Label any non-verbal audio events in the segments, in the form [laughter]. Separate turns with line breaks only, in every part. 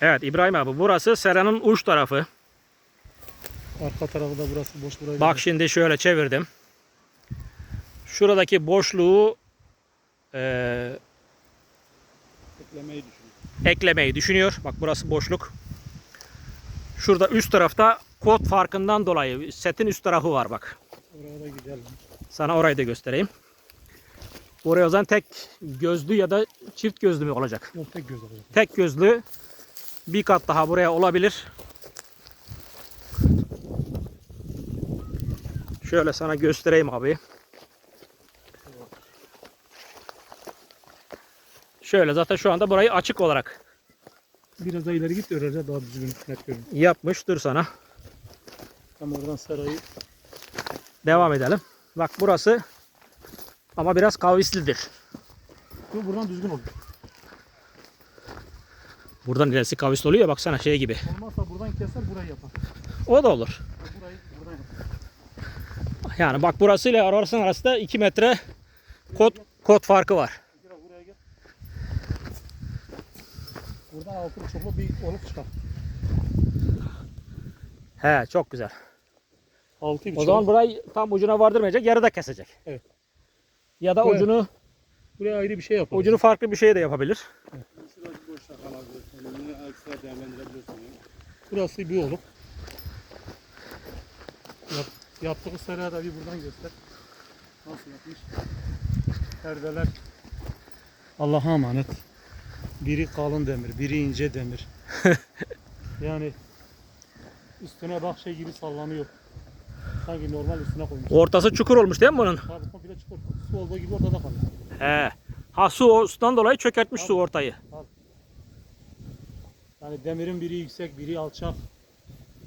Evet İbrahim abi burası seranın uç tarafı.
Arka tarafı da burası boş burayı.
Bak şimdi şöyle çevirdim. Şuradaki boşluğu eee,
eklemeyi düşünüyorum.
eklemeyi düşünüyor. Bak burası boşluk. Şurada üst tarafta kod farkından dolayı setin üst tarafı var bak.
Oraya da gidelim.
Sana orayı da göstereyim. Oraya o zaman tek gözlü ya da çift gözlü mü olacak?
Yok tek göz olacak.
Tek gözlü bir kat daha buraya olabilir. Şöyle sana göstereyim abi. Şöyle zaten şu anda burayı açık olarak
Biraz da ileri git öğrence daha düzgün net görün.
yapmıştır sana.
Tam oradan sarayı
Devam edelim. Bak burası ama biraz kavislidir.
bu buradan düzgün olur.
Buradan ilerisi kavisli oluyor ya baksana şey gibi.
Olmazsa buradan keser burayı yapar.
O da olur.
Burayı buradan yapar.
Yani bak burası ile orasının arasında 2 metre kod, kod farkı var.
Buraya. Buradan altı buçuklu bir oluk çıkar.
He çok güzel.
Altı.
O zaman burayı tam ucuna vardırmayacak, yarıda kesecek.
Evet.
Ya da
Evet.
ucunu
buraya ayrı bir şey yapalım.
ucunu farklı bir şey de yapabilir.
Şurası değerlendirebilirsin. yani.
Burası bir oluk. Yap, yaptığı seraya da bir buradan göster. Nasıl yapmış? Perdeler. Allah'a emanet. Biri kalın demir, biri ince demir. [laughs] yani üstüne bak şey gibi sallanıyor. Sanki normal üstüne koymuş.
Ortası çukur olmuş değil mi bunun?
Abi komple çukur. Su olduğu gibi ortada kalıyor.
He. Ha su o sudan dolayı çökertmiş su ortayı.
Yani demirin biri yüksek, biri alçak.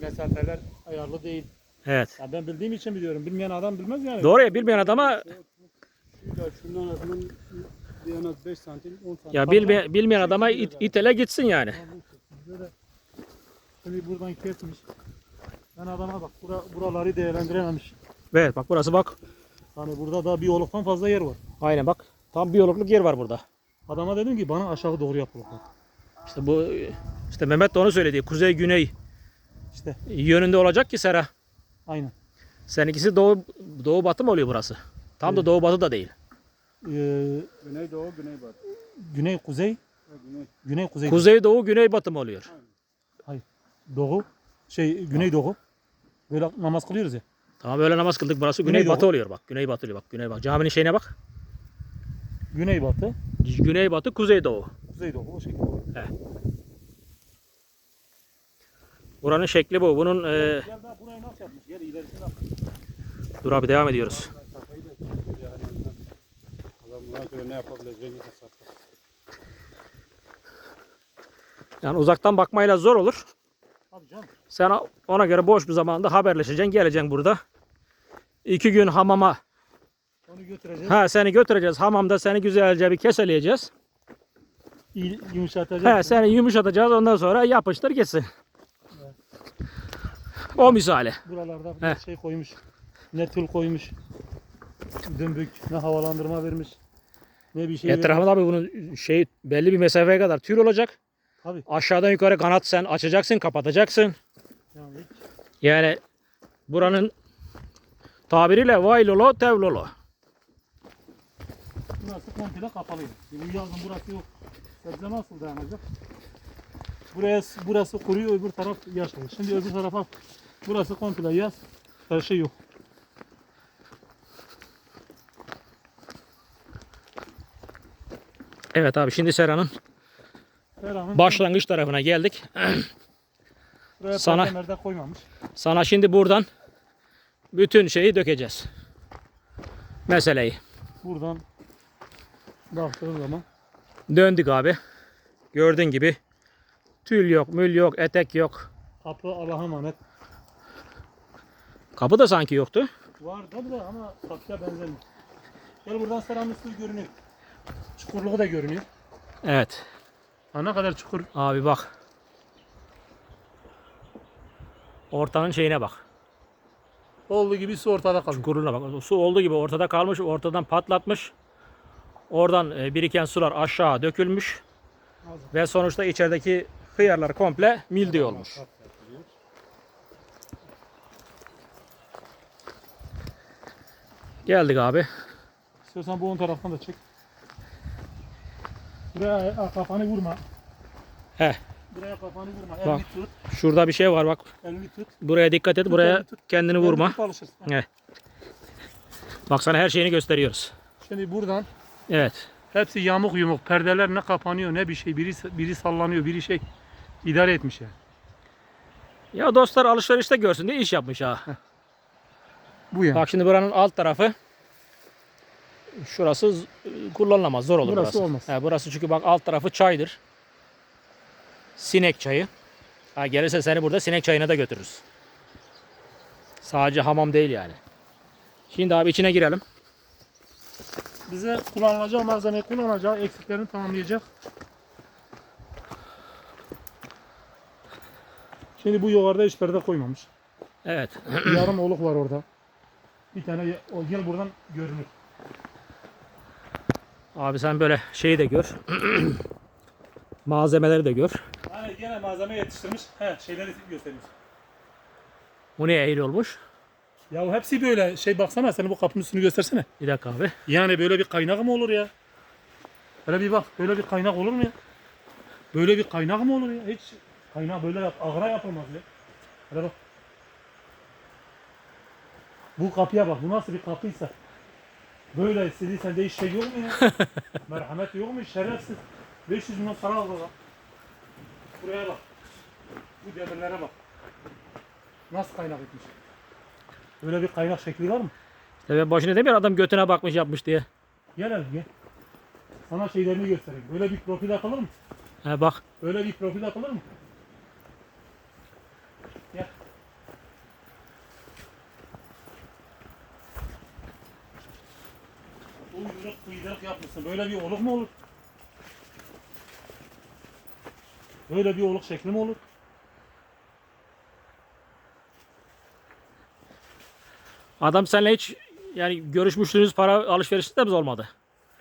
Mesafeler ayarlı değil.
Evet.
Ya ben bildiğim için biliyorum. Bilmeyen adam bilmez yani.
Doğru ya bilmeyen adama
Şurada şunun arasından bir en az 5 santim 10 santim.
ya bilme, bilmeyen adama it, itele gitsin yani.
Böyle şimdi buradan kesmiş. Ben adama bak bura, buraları değerlendirememiş.
Evet bak burası bak.
Hani burada da bir oluktan fazla yer var.
Aynen bak. Tam bir yolukluk yer var burada.
Adama dedim ki bana aşağı doğru yap oluk.
İşte bu işte Mehmet de onu söyledi. Kuzey güney
İşte
yönünde olacak ki sera.
aynen.
Seninkisi doğu doğu batı mı oluyor burası? Tam da
Evet.
doğu batı da değil.
Ee,
Güneydoğu, güneybatı.
güney kuzey,
Ha, güney.
güney kuzey.
Kuzey doğu güney batı mı oluyor?
Doğu, şey güney doğu. Böyle namaz kılıyoruz ya.
Tamam öyle namaz kıldık burası güney,
Güney
batı
doğu.
oluyor bak. Güney batı oluyor bak. Güney bak. Caminin şeyine bak.
Güney batı,
Güney batı kuzey doğu.
Kuzey doğu o şekilde.
Buranın şekli bu. Bunun e,
burayı nasıl yapmış? Gel ilerisine bak.
dur abi devam ediyoruz.
Yani.
Uzaktan bakmayla zor olur.
Abi canım.
Sen ona göre boş bir zamanda haberleşeceksin. Geleceksin burada. İki gün hamama.
Onu götüreceğiz.
Ha seni götüreceğiz. Hamamda seni güzelce bir keseleyeceğiz.
Yumuşatacağız.
He seni yumuşatacağız. Ondan sonra yapıştır gitsin. O misali.
Buralarda
He.
bir şey koymuş. Ne tül koymuş. Dümbük. Ne havalandırma vermiş. Ne bir şey vermiş.
Etrafında abi bunun şey belli bir mesafeye kadar tür olacak.
Tabii.
Aşağıdan yukarı kanat sen açacaksın, kapatacaksın.
Yani
Yani buranın tabiriyle vay lolo tev lolo.
burası komple kapalıydı. Bu yazın burası yok. Sebze nasıl dayanacak? Buraya, burası kuruyor öbür taraf yaşlı. Şimdi öbür tarafa burası komple yaz. Her şey yok.
Evet abi şimdi seranın başlangıç tarafına geldik. [clears throat] sana-. Sana şimdi buradan bütün şeyi dökeceğiz. Meseleyi.
Buradan baktığın zaman
Döndük abi. Gördüğün gibi tül yok, mül yok, etek yok.
kapı Allah'a emanet.
Kapı da sanki yoktu.
Var tabi de ama kapıya benzemiyor. Gel buradan seramik suyu görünüyor. Çukurluğu da görünüyor.
Evet.
Ha ne kadar çukur.
Abi bak. Ortanın şeyine bak.
Olduğu gibi su ortada kalıyor.
Çukurluğuna bak. Su olduğu gibi ortada kalmış, ortadan patlatmış. Oradan e, biriken sular aşağı dökülmüş. Ve sonuçta içerideki hıyarlar komple mildiyo olmuş. Geldik abi.
İstiyorsan bu ön taraftan da çek. Buraya kafanı vurma.
He.
Buraya kafanı vurma.
Bak.
Elini tut.
Şurada bir şey var bak.
Elini tut.
Buraya dikkat et.
Tut,
Buraya
elini tut.
kendini
Elini
vurma.
tut, alışırsın.
Bak sana her şeyini gösteriyoruz.
Şimdi buradan
Evet.
hepsi yamuk yumuk. Perdeler ne kapanıyor ne bir şey. Biri biri sallanıyor, biri şey idare etmiş yani.
Ya dostlar alışverişte görsün diye iş yapmış ha.
Bu yani.
Bak şimdi buranın alt tarafı şurası z- kullanılamaz. Zor olur
Burası
burası.
olmaz.
He, burası çünkü bak alt tarafı çaydır. Sinek çayı. Ha, gelirse seni burada sinek çayına da götürürüz. Sadece hamam değil yani. Şimdi abi içine girelim.
Bize kullanılacağı malzemeyi kullanacağı eksiklerini tamamlayacak. Şimdi bu yukarıda hiç perde koymamış.
Evet.
Yarım oluk var orada. Bir tane o gel buradan görünür.
Abi sen böyle şeyi de gör. [clears throat] Malzemeleri de gör.
Hani gene malzeme yetiştirmiş. He şeyleri göstermiş.
Bu ne eğri olmuş?
Ya hepsi böyle şey baksana senin bu kapının üstünü göstersene.
Bir dakika abi.
Yani böyle bir kaynak mı olur ya? Böyle bir bak böyle bir kaynak olur mu ya? Böyle bir kaynak mı olur ya? Hiç kaynak böyle yap, ağra yapılmaz ya. Hele bak. Bu kapıya bak bu nasıl bir kapıysa. Böyle istediği sende hiç şey yok mu ya? [laughs] Merhamet yok mu? Şerefsiz. 500 milyon para aldı bak. Buraya bak. Bu demirlere bak. Nasıl kaynak etmiş? Böyle bir kaynak şekli var mı?
İşte ben boşuna demiyorum adam götüne bakmış yapmış diye.
Gel hadi gel. Sana şeylerini göstereyim. Böyle bir profil atılır mı?
He bak.
Böyle bir profil atılır mı? Gel. Uyduruk uyduruk yapmışsın. Böyle bir oluk mu olur? Böyle bir oluk şekli mi olur?
Adam seninle hiç yani görüşmüştünüz para alışverişinde de olmadı.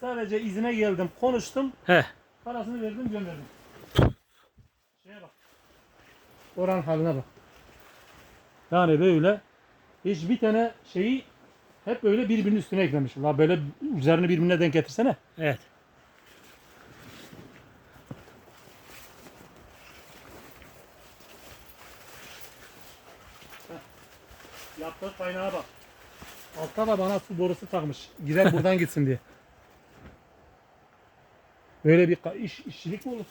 Sadece izine geldim, konuştum,
He.
parasını verdim, gönderdim. Şeye bak. Oran haline bak. Yani böyle hiçbir tane şeyi hep böyle birbirinin üstüne eklemiş. La böyle üzerini birbirine denk getirsene.
Evet.
Yaptığı kaynağa bak. Altta da bana su borusu takmış. Gider buradan gitsin diye. Böyle bir iş, işçilik mi olur?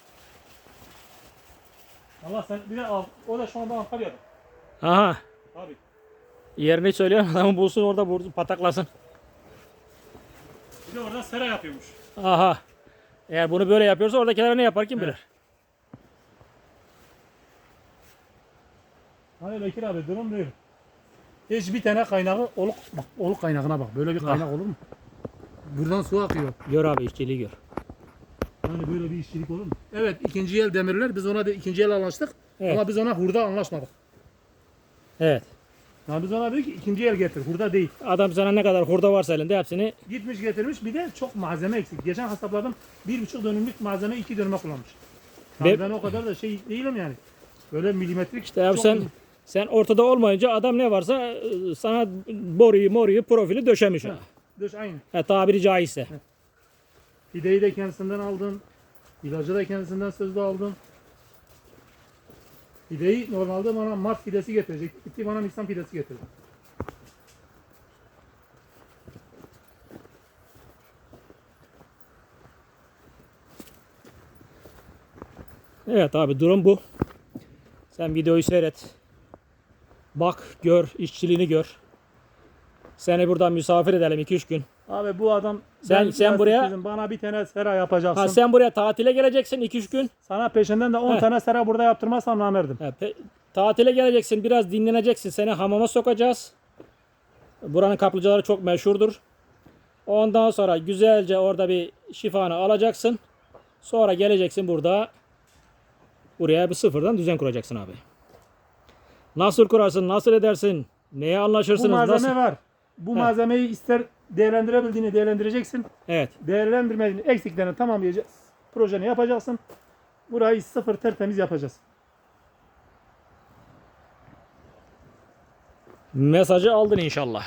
Allah sen bir de al. O da şu anda Antalya'da.
Aha.
Abi.
Yerini söylüyorum adamı bulsun orada vursun pataklasın.
Bir de orada sera yapıyormuş.
Aha. Eğer bunu böyle yapıyorsa oradakiler ne yapar kim bilir.
Hani Bekir abi durum böyle. Hiç bir tane kaynağı oluk bak oluk kaynağına bak. Böyle bir kaynak olur mu? Buradan su akıyor.
Gör abi işçiliği gör.
Hani böyle bir işçilik olur mu? Evet ikinci el demirler biz ona da ikinci el anlaştık.
Evet.
Ama biz ona hurda anlaşmadık.
Evet.
Yani biz ona dedik ki ikinci el getir hurda değil.
Adam sana ne kadar hurda varsa elinde hepsini
Gitmiş getirmiş bir de çok malzeme eksik. Geçen hesapladım bir buçuk dönümlük malzeme iki dönüme kullanmış. Yani
Ve-
ben o kadar da şey değilim yani. Böyle milimetrik
işte abi
çok-
sen sen ortada olmayınca adam ne varsa e, sana boruyu moruyu profili döşemiş. ha.
Dış aynı.
Ha, tabiri caizse.
Pideyi de kendisinden aldın. İlacı da kendisinden sözde aldın. Pideyi normalde bana Mart pidesi getirecek. Gitti bana Nisan pidesi getirdi.
Evet abi durum bu. Sen videoyu seyret. Bak, gör, işçiliğini gör. Seni buradan misafir edelim 2-3 gün.
Abi bu adam
Sen-
ben
sen buraya-
istedim, bana bir tane sera yapacaksın.
Ha sen buraya tatile geleceksin 2-3 gün.
Sana peşinden de 10
He.
tane sera burada yaptırmazsam namerdim.
Ha, pe- tatile geleceksin, biraz dinleneceksin. Seni hamama sokacağız. Buranın kaplıcaları çok meşhurdur. Ondan sonra güzelce orada bir şifanı alacaksın. Sonra geleceksin burada. Buraya bir sıfırdan düzen kuracaksın abi. Nasıl kurarsın, nasıl edersin, neye
Bu
anlaşırsınız,
malzeme
nasıl?
var. Bu
He.
malzemeyi ister değerlendirebildiğini değerlendireceksin.
Evet,
Değerlendirmediğini eksiklerini tamamlayacaksın. Projeni yapacaksın. Burayı sıfır tertemiz yapacağız.
Mesajı aldın inşallah.